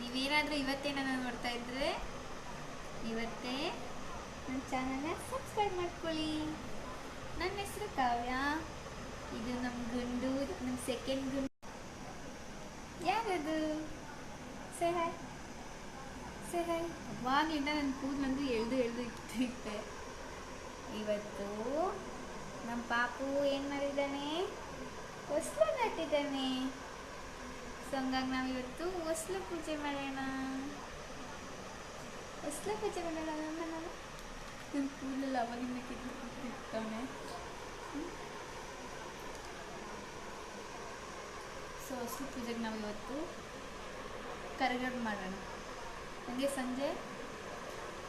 ನೀವೇನಾದರೂ ಇವತ್ತೇ ನನ್ನ ನೋಡ್ತಾ ಇದ್ರೆ, ಇವತ್ತೇ ನನ್ನ ಚಾನಲ್ನ ಸಬ್ಸ್ಕ್ರೈಬ್ ಮಾಡ್ಕೊಳ್ಳಿ. ನನ್ನ ಹೆಸರು ಕಾವ್ಯ. ಇದು ನಮ್ಮ ಗುಂಡು ನಮ್ಮ ಸೆಕೆಂಡ್ ಗುಂಡು. ಯಾರದು? ಸರ್ ಹಾಯ್ ಸರ್ ಹಾಯ್ ಅವಾಗಲಿಂದ ನನ್ನ ಕೂದಲಂದು ಎಳ್ದು ಎಳ್ದು ಇಟ್ಟಿರುತ್ತೆ. ಇವತ್ತು ನಮ್ಮ ಪಾಪು ಏನು ಮಾಡಿದ್ದಾನೆ? ಹೊಸ್ಲು ನಟ್ಟಿದ್ದಾನೆ ಸೊ ಹಂಗಾಗಿ ನಾವು ಇವತ್ತು ಹೊಸ್ಲು ಪೂಜೆ ಮಾಡೋಣ. ಹೊಸ್ಲು ಪೂಜೆ ಮಾಡೋಣ ನಾನು ನನ್ನ ಅವಾಗಿಂದ ಕಿತ್ತಿರ್ತಾನೆ ಸೊ ಹೊಸ್ಲು ಪೂಜೆಗೆ ನಾವು ಇವತ್ತು ಕರಗಡ್ ಮಾಡೋಣ. ಹಾಗೆ ಸಂಜೆ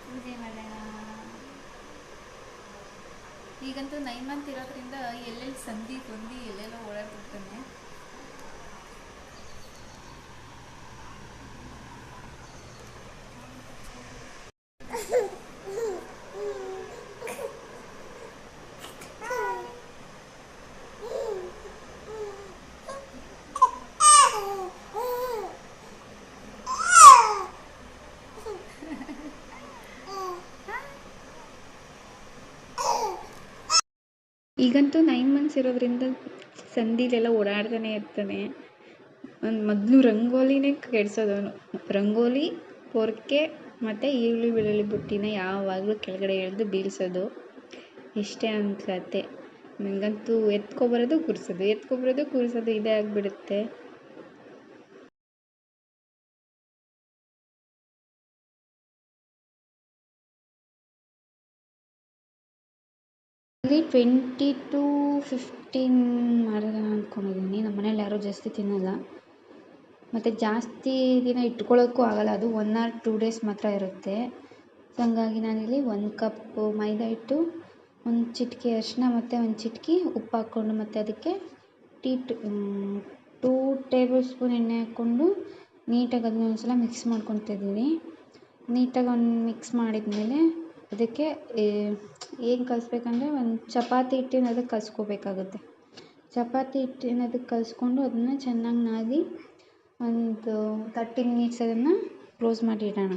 ಪೂಜೆ ಮಾಡೋಣ. ಈಗಂತೂ ನೈನ್ ಮಂತ್ ಇರೋದ್ರಿಂದ ಎಲ್ಲೆಲ್ಲಿ ಸಂಧಿ ಗೊಂದಿ ಎಲ್ಲೆಲ್ಲೋ ಓಡಾಡ್ತಿರ್ತಾನೆ. ಈಗಂತೂ ನೈನ್ ಮಂತ್ಸ್ ಇರೋದ್ರಿಂದ ಸಂದಿಲೆಲ್ಲ ಓಡಾಡ್ತಾನೆ ಇರ್ತಾನೆ. ಒಂದು ಮೊದಲು ರಂಗೋಲಿನೇ ಕೆಡ್ಸೋದು ಅವನು. ರಂಗೋಲಿ, ಪೊರ್ಕೆ ಮತ್ತು ಈರುಳ್ಳಿ, ಬೆಳ್ಳುಳ್ಳಿ ಬುಟ್ಟಿನ ಯಾವಾಗಲೂ ಕೆಳಗಡೆ ಎಳೆದು ಬೀಳಿಸೋದು. ಇಷ್ಟೇ ಅಂತ ಕತೆ. ನನಗಂತೂ ಎತ್ಕೊಬರೋದು ಕೂರಿಸೋದು ಎತ್ಕೊಬರೋದು ಕೂರಿಸೋದು ಇದೇ ಆಗಿಬಿಡುತ್ತೆ. ಇಲ್ಲಿ ಟ್ವೆಂಟಿ ಟು ಫಿಫ್ಟೀನ್ ಮಾಡೋಣ ಅಂದ್ಕೊಂಡಿದ್ದೀನಿ ನಮ್ಮ ಮನೇಲಿ ಯಾರೂ ಜಾಸ್ತಿ ತಿನ್ನಲ್ಲ. ಮತ್ತು ಜಾಸ್ತಿ ದಿನ ಇಟ್ಕೊಳ್ಳೋಕ್ಕೂ ಆಗಲ್ಲ. ಅದು ಒನ್ ಆರ್ ಟೂ ಡೇಸ್ ಮಾತ್ರ ಇರುತ್ತೆ. ಸೊ ಹಂಗಾಗಿ ನಾನಿಲ್ಲಿ ಒಂದು ಕಪ್ಪು ಮೈದಾ ಹಿಟ್ಟು, ಒಂದು ಚಿಟಿಕೆ ಅರಿಶಿನ ಮತ್ತು ಒಂದು ಚಿಟಿಕೆ ಉಪ್ಪು ಹಾಕ್ಕೊಂಡು ಮತ್ತು ಅದಕ್ಕೆ ಟೀ ಟೂ ಟೇಬಲ್ ಸ್ಪೂನ್ ಎಣ್ಣೆ ಹಾಕ್ಕೊಂಡು ನೀಟಾಗಿ ಅದನ್ನ ಒಂದು ಸಲ ಮಿಕ್ಸ್ ಮಾಡ್ಕೊತಿದ್ದೀನಿ ನೀಟಾಗಿ ಒಂದು ಮಿಕ್ಸ್ ಮಾಡಿದ್ಮೇಲೆ ಅದಕ್ಕೆ ಏನು ಕಲಿಸ್ಬೇಕಂದ್ರೆ ಒಂದು ಚಪಾತಿ ಹಿಟ್ಟಿನ ಅದಕ್ಕೆ ಕಲಿಸ್ಕೋಬೇಕಾಗುತ್ತೆ. ಚಪಾತಿ ಹಿಟ್ಟಿನ ಅದಕ್ಕೆ ಕಲಿಸ್ಕೊಂಡು ಅದನ್ನು ಚೆನ್ನಾಗಿ ನಾದಿ ಒಂದು ತರ್ಟಿ ಮಿನಿಟ್ಸ್ ಅದನ್ನು ಕ್ಲೋಸ್ ಮಾಡಿ ಇಡೋಣ.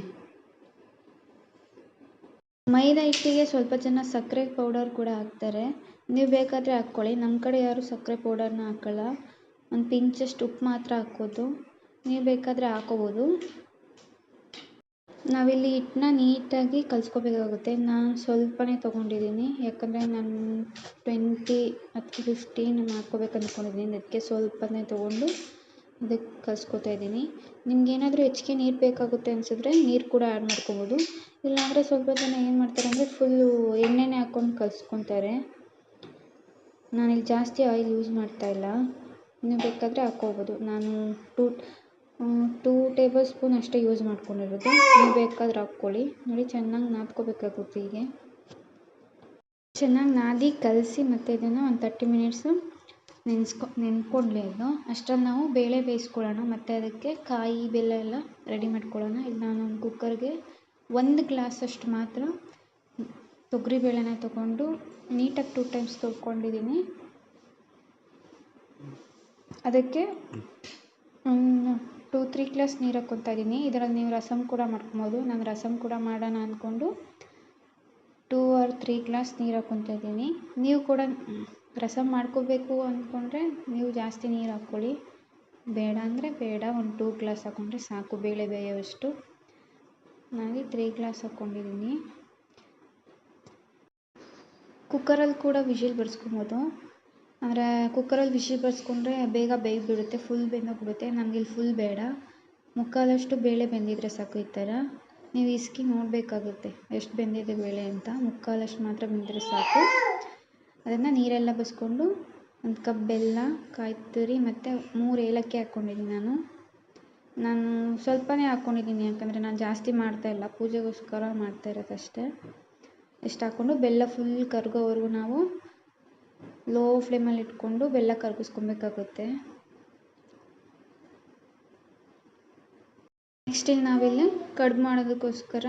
ಮೈದಾ ಹಿಟ್ಟಿಗೆ ಸ್ವಲ್ಪ ಜನ ಸಕ್ಕರೆ ಪೌಡರ್ ಕೂಡ ಹಾಕ್ತಾರೆ. ನೀವು ಬೇಕಾದರೆ ಹಾಕ್ಕೊಳ್ಳಿ. ನಮ್ಮ ಕಡೆ ಯಾರೂ ಸಕ್ಕರೆ ಪೌಡರ್ನ ಹಾಕಲ್ಲ. ಒಂದು ಪಿಂಚಷ್ಟು ಉಪ್ಪು ಮಾತ್ರ ಹಾಕೋದು ನೀವು ಬೇಕಾದರೆ ಹಾಕೋಬೋದು. ನಾವಿಲ್ಲಿ ಹಿಟ್ಟನ್ನ ನೀಟಾಗಿ ಕಲಿಸ್ಕೋಬೇಕಾಗುತ್ತೆ. ನಾನು ಸ್ವಲ್ಪನೇ ತೊಗೊಂಡಿದ್ದೀನಿ. ಯಾಕಂದರೆ ನಾನು ಟ್ವೆಂಟಿ ಅಥವಾ ಫಿಫ್ಟೀನ್ ಮಾಡ್ಕೋಬೇಕು ಅಂದ್ಕೊಂಡಿದ್ದೀನಿ ಅದಕ್ಕೆ ಸ್ವಲ್ಪನೇ ತೊಗೊಂಡು ಅದಕ್ಕೆ ಕಲಸ್ಕೊತಾ ಇದ್ದೀನಿ. ನಿಮ್ಗೇನಾದರೂ ಹೆಚ್ಚಿಗೆ ನೀರು ಬೇಕಾಗುತ್ತೆ ಅನಿಸಿದ್ರೆ ನೀರು ಕೂಡ ಆ್ಯಡ್ ಮಾಡ್ಕೊಬೋದು. ಇಲ್ಲಾಂದರೆ ಸ್ವಲ್ಪ ಜನ ಏನು ಮಾಡ್ತಾರೆ ಅಂದರೆ ಫುಲ್ಲು ಎಣ್ಣೆನೇ ಹಾಕ್ಕೊಂಡು ಕಲಿಸ್ಕೊತಾರೆ. ನಾನಿಲ್ಲಿ ಜಾಸ್ತಿ ಆಯಿಲ್ ಯೂಸ್ ಮಾಡ್ತಾಯಿಲ್ಲ ನೀವು ಬೇಕಾದರೆ ಹಾಕ್ಕೋಬೋದು. ನಾನು ಟೂ ಟೂ ಟೇಬಲ್ ಸ್ಪೂನ್ ಅಷ್ಟೇ ಯೂಸ್ ಮಾಡ್ಕೊಂಡಿರೋದು. ನೀವು ಬೇಕಾದ್ರೆ ಹಾಕ್ಕೊಳ್ಳಿ. ನೋಡಿ, ಚೆನ್ನಾಗಿ ನಾದ್ಕೋಬೇಕಾಗುತ್ತೆ ಹೀಗೆ. ಚೆನ್ನಾಗಿ ನಾದಿ, ಕಲಸಿ ಮತ್ತು ಇದನ್ನು ಒಂದು ತರ್ಟಿ ಮಿನಿಟ್ಸು ನೆನೆಸ್ಕೊ ನೆನ್ಕೊಳ್ಳಿ ಅದು ನಾವು ಬೇಳೆ ಬೇಯಿಸ್ಕೊಳ್ಳೋಣ, ಮತ್ತು ಅದಕ್ಕೆ ಕಾಯಿ, ಬೆಲ್ಲ ಎಲ್ಲ ರೆಡಿ ಮಾಡ್ಕೊಳ್ಳೋಣ. ಇಲ್ಲಿ ನಾನು ಕುಕ್ಕರ್ಗೆ ಒಂದು ಗ್ಲಾಸಷ್ಟು ಮಾತ್ರ ತೊಗರಿ ಬೇಳೆನ ತೊಗೊಂಡು ನೀಟಾಗಿ ಟೂ ಟೈಮ್ಸ್ ತೊಳ್ಕೊಂಡಿದ್ದೀನಿ. ಅದಕ್ಕೆ ಟೂ, ತ್ರೀ ಗ್ಲಾಸ್ ನೀರು ಹಾಕ್ಕೊತಾ ಇದ್ದೀನಿ ಇದರಲ್ಲಿ ನೀವು ರಸಮ್ ಕೂಡ ಮಾಡ್ಕೊಬೋದು. ನಾನು ರಸಮ್ ಕೂಡ ಮಾಡೋಣ ಅಂದ್ಕೊಂಡು ಟೂ ಆರ್ ತ್ರೀ ಗ್ಲಾಸ್ ನೀರು ಹಾಕ್ಕೊತಾ ಇದ್ದೀನಿ ನೀವು ಕೂಡ ರಸಮ್ ಮಾಡ್ಕೋಬೇಕು ಅಂದ್ಕೊಂಡ್ರೆ ನೀವು ಜಾಸ್ತಿ ನೀರು ಹಾಕ್ಕೊಳ್ಳಿ. ಬೇಡ ಅಂದರೆ ಬೇಡ. ಒಂದು ಟೂ ಗ್ಲಾಸ್ ಹಾಕ್ಕೊಂಡ್ರೆ ಸಾಕು. ಬೇಳೆ ಬೇಯೋವಷ್ಟು. ನಾನಿಲ್ಲಿ ತ್ರೀ ಗ್ಲಾಸ್ ಹಾಕ್ಕೊಂಡಿದ್ದೀನಿ ಕುಕ್ಕರಲ್ಲಿ ಕೂಡ ವಿಷಿಲ್ ಬರ್ಸ್ಕೊಬೋದು. ಆದರೆ ಕುಕ್ಕರಲ್ಲಿ ವಿಷಿಲ್ ಬರ್ಸ್ಕೊಂಡ್ರೆ ಬೇಗ ಬೇಯ್ದ್ಬಿಡುತ್ತೆ ಫುಲ್ ಬೆಂದೋಗ್ಬಿಡುತ್ತೆ ನಮಗಿಲ್ಲಿ ಫುಲ್ ಬೇಡ. ಮುಕ್ಕಾಲಷ್ಟು ಬೇಳೆ ಬೆಂದಿದ್ದರೆ ಸಾಕು ಈ ಥರ. ನೀವು ಇಸ್ಕಿ ನೋಡಬೇಕಾಗುತ್ತೆ ಎಷ್ಟು ಬೆಂದಿದೆ ಬೇಳೆ ಅಂತ. ಮುಕ್ಕಾಲಷ್ಟು ಮಾತ್ರ ಬೆಂದರೆ ಸಾಕು. ಅದನ್ನು ನೀರೆಲ್ಲ ಬಸ್ಕೊಂಡು ಒಂದು ಕಪ್ ಬೆಲ್ಲ ಕಾಯಿ ತುರಿ ಮತ್ತು ಮೂರು ಏಲಕ್ಕಿ ಹಾಕ್ಕೊಂಡಿದ್ದೀನಿ ನಾನು. ನಾನು ಸ್ವಲ್ಪನೇ ಹಾಕ್ಕೊಂಡಿದ್ದೀನಿ ಯಾಕಂದರೆ ನಾನು ಜಾಸ್ತಿ ಮಾಡ್ತಾಯಿಲ್ಲ ಪೂಜೆಗೋಸ್ಕರ ಮಾಡ್ತಾ ಇರೋದಷ್ಟೇ. ಇಷ್ಟು ಹಾಕ್ಕೊಂಡು ಬೆಲ್ಲ ಫುಲ್ ಕರಗೋವರೆಗೂ ನಾವು ಲೋ ಫ್ಲೇಮಲ್ಲಿ ಇಟ್ಕೊಂಡು ಬೆಲ್ಲ ಕರಗಿಸ್ಕೊಬೇಕಾಗುತ್ತೆ. ನೆಕ್ಸ್ಟ್ ನಾವಿಲ್ಲಿ ಕಡ್ಬು ಮಾಡೋದಕ್ಕೋಸ್ಕರ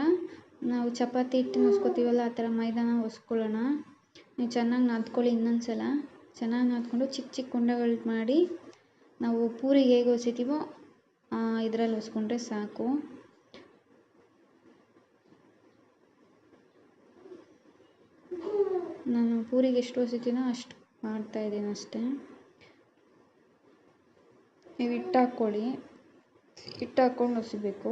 ನಾವು ಚಪಾತಿ ಹಿಟ್ಟು ಹೊಸ್ಕೋತೀವಲ್ಲ ಆ ಥರ ಮೈದಾನ ಹೊಸ್ಕೊಳ್ಳೋಣ ನೀವು ಚೆನ್ನಾಗಿ ನಾದ್ಕೊಳ್ಳಿ ಇನ್ನೊಂದು ಸಲ ಚೆನ್ನಾಗಿ ನಾದ್ಕೊಂಡು ಚಿಕ್ಕ ಚಿಕ್ಕ ಉಂಡೆಗಳು ಮಾಡಿ ನಾವು ಪೂರಿಗೆ ಹೇಗೆ ಹೊಸಿತೀವೋ ಇದರಲ್ಲಿ ಹೊಸ್ಕೊಂಡ್ರೆ ಸಾಕು. ನಾನು ಪೂರಿಗೆ ಎಷ್ಟು ಹೊಸಿತೀನೋ ಅಷ್ಟು ಮಾಡ್ತಾಯಿದ್ದೀನಿ ಅಷ್ಟೇ. ನೀವು ಹಿಟ್ಟು ಹಾಕ್ಕೊಳ್ಳಿ ಹಿಟ್ಟು ಹಾಕ್ಕೊಂಡು ಹೊಸಿಬೇಕು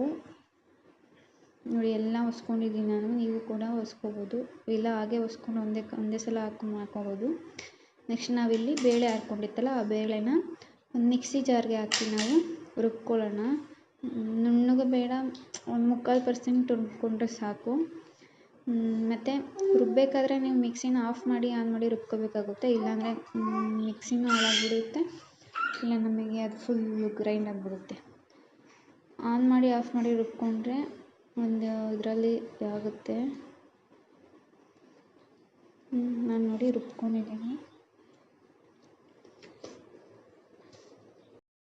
ನೋಡಿ, ಎಲ್ಲ ಹೊಸ್ಕೊಂಡಿದ್ದೀನಿ ನಾನು. ನೀವು ಕೂಡ ಹೊಸ್ಕೋಬೋದು ಇಲ್ಲ, ಹಾಗೆ ಹೊಸ್ಕೊಂಡು ಒಂದೇ ಒಂದೇ ಸಲ ಹಾಕೊಂಡು ಮಾಡ್ಕೊಬೋದು ನೆಕ್ಸ್ಟ್ ನಾವಿಲ್ಲಿ ಬೇಳೆ ಹಾಕ್ಕೊಂಡಿತ್ತಲ್ಲ ಆ ಬೇಳೆನ ಒಂದು ಮಿಕ್ಸಿ ಜಾರ್ಗೆ ಹಾಕಿ ನಾವು ರುಬ್ಕೊಳ್ಳೋಣ. ನುಣ್ಣಗೆ ಬೇಡ. ಒಂದು ಮುಕ್ಕಾಲು ಪರ್ಸೆಂಟ್ ರುಬ್ಕೊಂಡ್ರೆ ಸಾಕು. ಮತ್ತು ರುಬ್ಬಬೇಕಾದ್ರೆ ನೀವು ಮಿಕ್ಸಿನ ಆಫ್ ಮಾಡಿ ಆನ್ ಮಾಡಿ ರುಬ್ಕೋಬೇಕಾಗುತ್ತೆ. ಇಲ್ಲಾಂದರೆ ಮಿಕ್ಸಿನೂ ಹಾಳಾಗ್ಬಿಡುತ್ತೆ ಇಲ್ಲ, ನಮಗೆ ಅದು ಫುಲ್ಲು ಗ್ರೈಂಡ್ ಆಗಿಬಿಡುತ್ತೆ. ಆನ್ ಮಾಡಿ ಆಫ್ ಮಾಡಿ ರುಬ್ಕೊಂಡ್ರೆ ಒಂದು ಇದರಲ್ಲಿ ಆಗುತ್ತೆ. ನಾನು ನೋಡಿ ರುಬ್ಕೊಂಡಿದ್ದೀನಿ.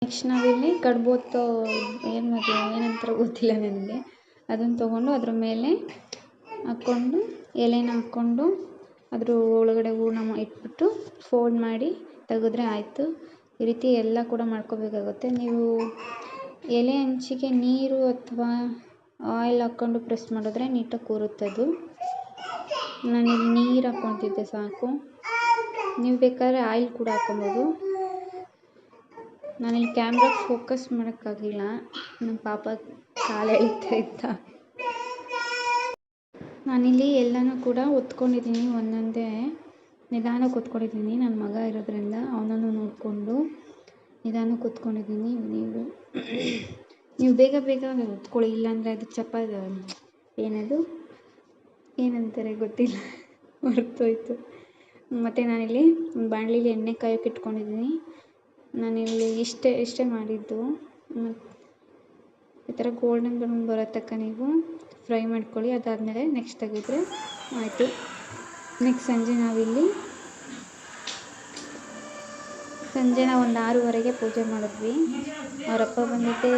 ನೆಕ್ಸ್ಟ್ ನಾವಿಲ್ಲಿ ಕಡ್ಬೋತು ಏನು ಅದು ಏನಂತಾರೆ ಗೊತ್ತಿಲ್ಲ ನನಗೆ. ಅದನ್ನು ತೊಗೊಂಡು ಅದ್ರ ಮೇಲೆ ಹಾಕ್ಕೊಂಡು, ಎಲೆನ ಹಾಕ್ಕೊಂಡು ಅದ್ರ ಒಳಗಡೆ ಹೂರ್ಣ ಇಟ್ಬಿಟ್ಟು ಫೋಲ್ಡ್ ಮಾಡಿ ತೆಗೆದ್ರೆ ಆಯಿತು. ಈ ರೀತಿ ಎಲ್ಲ ಕೂಡ ಮಾಡ್ಕೋಬೇಕಾಗುತ್ತೆ. ನೀವು ಎಲೆ ಅಂಚಿಗೆ ನೀರು ಅಥವಾ ಆಯಿಲ್ ಹಾಕ್ಕೊಂಡು ಪ್ರೆಸ್ ಮಾಡಿದ್ರೆ ನೀಟಾಗಿ ಕೂರುತ್ತೆ ಅದು. ನಾನಿಲ್ಲಿ ನೀರು ಹಾಕ್ಕೊತಿದ್ದೆ ಸಾಕು. ನೀವು ಬೇಕಾದ್ರೆ ಆಯಿಲ್ ಕೂಡ ಹಾಕ್ಕೊಬೋದು. ನಾನಿಲ್ಲಿ ಕ್ಯಾಮ್ರಾಗೆ ಫೋಕಸ್ ಮಾಡೋಕ್ಕಾಗಲಿಲ್ಲ. ನಮ್ಮ ಪಾಪ ಕಾಲು ಎಳಿತಾ ನಾನಿಲ್ಲಿ ಎಲ್ಲನೂ ಕೂಡ ಒತ್ಕೊಂಡಿದ್ದೀನಿ, ಒಂದೊಂದೇ ನಿಧಾನಕ್ಕೆ ಒತ್ಕೊಂಡಿದ್ದೀನಿ ನನ್ನ ಮಗ ಇರೋದ್ರಿಂದ ಅವನನ್ನು ನೋಡಿಕೊಂಡು ನಿಧಾನಕ್ಕೆ ಕೂತ್ಕೊಂಡಿದ್ದೀನಿ. ನೀವು ನೀವು ಬೇಗ ಬೇಗ ಒತ್ಕೊಳ್ಳಿ, ಇಲ್ಲಾಂದರೆ ಅದು ಚಪ ಏನದು? ಏನಂತಾರೆ ಗೊತ್ತಿಲ್ಲ. ಮರ್ತೋಯ್ತು. ಮತ್ತು ನಾನಿಲ್ಲಿ ಬಾಣಲಿಲಿ ಎಣ್ಣೆ ಕಾಯೋಕೆ ಇಟ್ಕೊಂಡಿದ್ದೀನಿ. ನಾನಿಲ್ಲಿ ಇಷ್ಟೇ ಇಷ್ಟೇ ಮಾಡಿದ್ದು. ಈ ಥರ ಗೋಲ್ಡನ್ ಬ್ರೌನ್ ಬರೋ ತನಕ ನೀವು ಫ್ರೈ ಮಾಡ್ಕೊಳ್ಳಿ. ಅದಾದಮೇಲೆ ನೆಕ್ಸ್ಟ್ ತೆಗೆದ್ರೆ ಆಯಿತು. ನೆಕ್ಸ್ಟ್ ಸಂಜೆ ನಾವಿಲ್ಲಿ ಸಂಜೆ ನಾವು ಒಂದು ಆರೂವರೆಗೆ ಪೂಜೆ ಮಾಡಿದ್ವಿ. ಅವರಪ್ಪ ಬಂದಿದ್ದೆ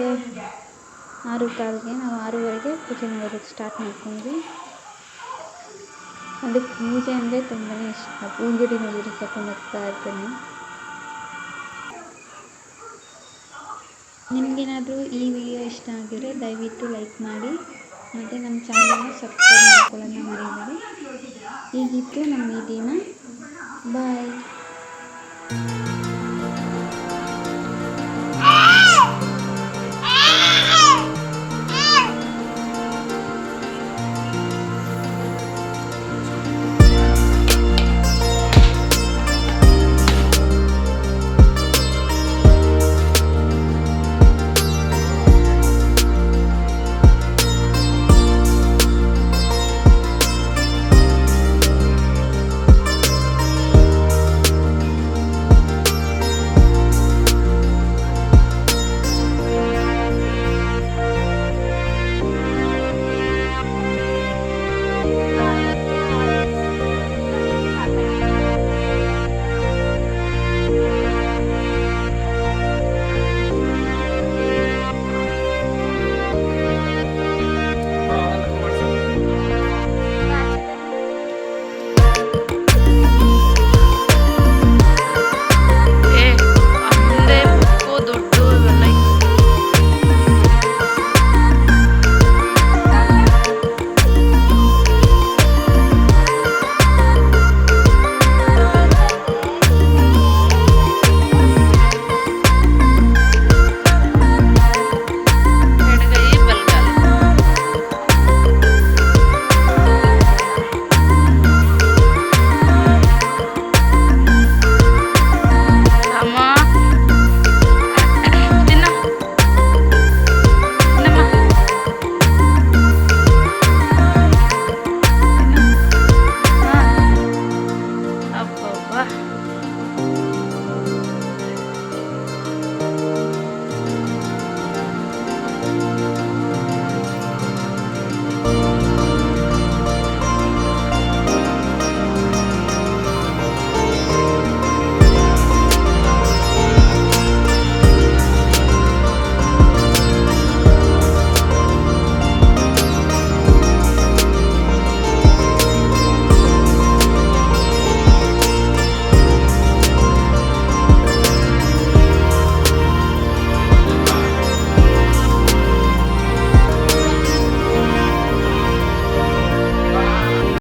ಆರು ಕಾಲಿಗೆ ನಾವು ಆರೂವರೆಗೆ ಪೂಜೆ ಮಾಡೋದಕ್ಕೆ ಸ್ಟಾರ್ಟ್ ಮಾಡ್ಕೊಂಡ್ವಿ. ಅದಕ್ಕೆ ಪೂಜೆ ಅಂದರೆ ತುಂಬಾ ಇಷ್ಟ. ಪೂಜೆ ನೋಡಿ ತಗೊಂಡು ಹೋಗ್ತಾ ಇರ್ತೀನಿ. ನಿಮಗೇನಾದರೂ ಈ ವಿಡಿಯೋ ಇಷ್ಟ ಆಗಿದ್ರೆ ದಯವಿಟ್ಟು ಲೈಕ್ ಮಾಡಿ. ಮತ್ತು ನಮ್ಮ ಚಾನಲ್ನ ಸಬ್ಸ್ಕ್ರೈಬ್ ಮಾಡ್ಕೊಳ್ಳೋಣ ಮರಿಬೇಡಿ. ಹೀಗಿತ್ತು ನಮ್ಮ ಈ ದಿನ ಬಾಯ್